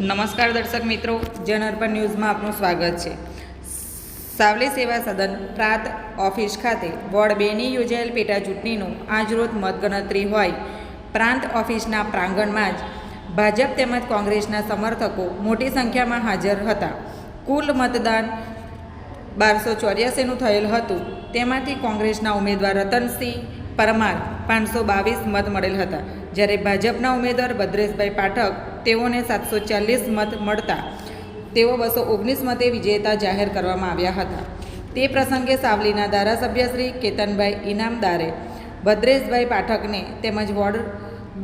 નમસ્કાર દર્શક મિત્રો, જન અર્પણ ન્યૂઝમાં આપનું સ્વાગત છે. સાવલી સેવા સદન પ્રાંત ઓફિસ ખાતે વોર્ડ બેની યોજાયેલ પેટા ચૂંટણીનું આજરોજ મતગણતરી હોય. પ્રાંત ઓફિસના પ્રાંગણમાં જ ભાજપ તેમજ કોંગ્રેસના સમર્થકો મોટી સંખ્યામાં હાજર હતા. કુલ મતદાન બારસો ચોર્યાસીનું થયેલ હતું. તેમાંથી કોંગ્રેસના ઉમેદવાર રતનસિંહ પરમાર પાંચસો બાવીસ મત મળેલ હતા. જ્યારે ભાજપના ઉમેદવાર ભદ્રેશભાઈ પાઠક તેઓને સાતસો ચાલીસ મત મળતા. તેઓ બસો ઓગણીસ મતે વિજેતા જાહેર કરવામાં આવ્યા હતા. તે પ્રસંગે સાવલીના ધારાસભ્ય શ્રી કેતનભાઈ ઇનામદારે ભદ્રેશભાઈ પાઠકને તેમજ વોર્ડ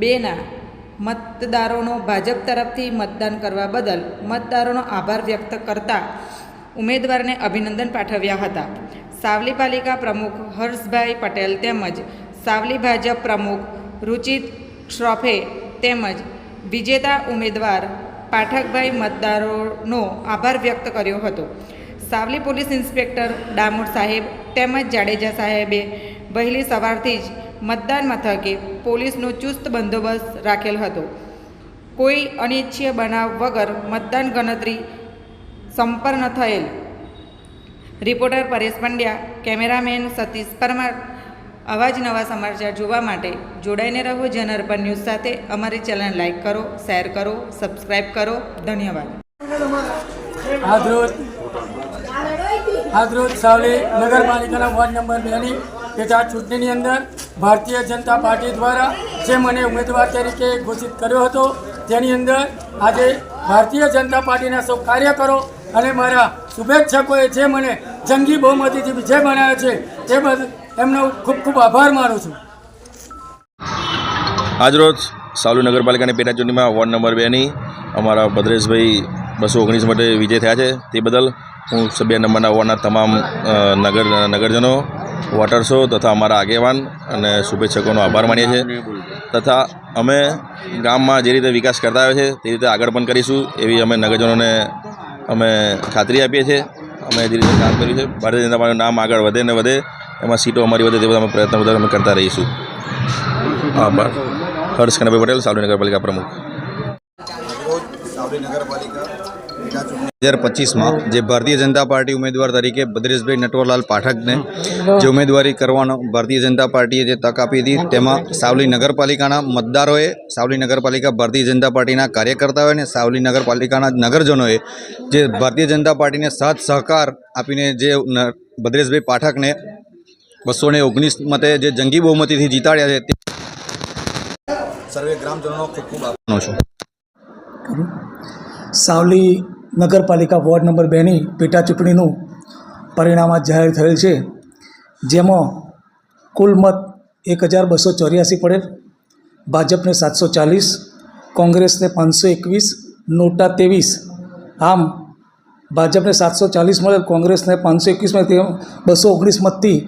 બેના મતદારોનો ભાજપ તરફથી મતદાન કરવા બદલ મતદારોનો આભાર વ્યક્ત કરતા ઉમેદવારને અભિનંદન પાઠવ્યા હતા. સાવલી પાલિકા પ્રમુખ હર્ષભાઈ પટેલ તેમજ સાવલી ભાજપ પ્રમુખ રુચિત શ્રોફે તેમજ વિજેતા ઉમેદવાર પાઠકભાઈ મતદારોનો આભાર વ્યક્ત કર્યો હતો. સાવલી પોલીસ ઇન્સ્પેક્ટર ડામોર સાહેબ તેમજ જાડેજા સાહેબે વહેલી સવારથી જ મતદાન મથકે પોલીસનો ચુસ્ત બંદોબસ્ત રાખેલ હતો. કોઈ અનિચ્છીય બનાવ વગર મતદાન ગણતરી સંપન્ન થયેલ રિપોર્ટર પરેશ પંડ્યા, કેમેરામેન સતીશ પરમાર. અવાજ નવા સમાચાર જોવા માટે જોડાઈને રહો જનઅર્પણ ન્યૂઝ સાથે. અમારી ચેનલ લાઇક કરો, શેર કરો સબસ્ક્રાઈબ કરો. ધન્યવાદ. આજરોજ આજરોજ સાવલી નગરપાલિકાના વોર્ડ નંબર બેની પેટા ચૂંટણીની અંદર ભારતીય જનતા પાર્ટી દ્વારા જે મને ઉમેદવાર તરીકે ઘોષિત કર્યો હતો, તેની અંદર આજે ભારતીય જનતા પાર્ટીના સૌ કાર્યકરો અને મારા શુભેચ્છકોએ જે મને જંગી બહુમતીથી વિજય બનાવ્યો છે તે બદલ એમનો ખૂબ ખૂબ આભાર માનું છું. આજરોજ સાવલી નગરપાલિકાની પેટા ચૂંટણીમાં વોર્ડ નંબર બેની અમારા ભદ્રેશભાઈ બસો ઓગણીસ માટે વિજય થયા છે. તે બદલ હું બે નંબરના વોર્ડના તમામ નગર, નગરજનો, વોટર્સો તથા અમારા આગેવાન અને શુભેચ્છકોનો આભાર માનીએ છીએ. તથા અમે ગામમાં જે રીતે વિકાસ કરતા આવ્યા છે, તે રીતે આગળ પણ કરીશું, એવી અમે નગરજનોને અમે ખાતરી આપીએ છીએ. અમે જે રીતે કામ કર્યું છે. ભારતીય જનતા પાર્ટીનું નામ આગળ વધે ને વધે એમાં સીટો અમારી વધે તે બધા અમે પ્રયત્ન બધા અમે કરતા રહીશું. આભાર. હર્ષ કનભાઈ પટેલ સાવલી નગરપાલિકા પ્રમુખ. સાવલી નગરપાલિકા બે હજાર પચીસમાં જે ભારતીય જનતા પાર્ટી ઉમેદવાર તરીકે બદ્રેશભાઈ નટવરલાલ પાઠકને જે ઉમેદવારી કરવાનો ભારતીય જનતા પાર્ટીએ જે તક આપી હતી તેમાં સાવલી નગરપાલિકાના મતદારોએ સાવલી નગરપાલિકા ભારતીય જનતા પાર્ટીના કાર્યકર્તાઓએ અને સાવલી નગરપાલિકાના નગરજનોએ જે ભારતીય જનતા પાર્ટીને સાથ સહકાર આપીને જે બદ્રેશભાઈ ભદ્રેશભાઈ પાઠકને બસો ને ઓગણીસ મતે જે જંગી બહુમતીથી જીતાડ્યા છે તે સર્વે ગ્રામજનોનો ખૂબ ખૂબ આભાર. માનું છું સાવલી નગરપાલિકા વોર્ડ નંબર બેની પેટા ચૂંટણીનું પરિણામ આજ જાહેર થયેલ છે. જેમાં કુલ મત એક હજાર બસો ચોર્યાસી પડેલ. ભાજપને સાતસો ચાલીસ, કોંગ્રેસને પાંચસો એકવીસ, નોટા ત્રેવીસ. આમ ભાજપને સાતસો ચાલીસ મળેલ, કોંગ્રેસને પાંચસો એકવીસમાં તે બસો ઓગણીસ મતથી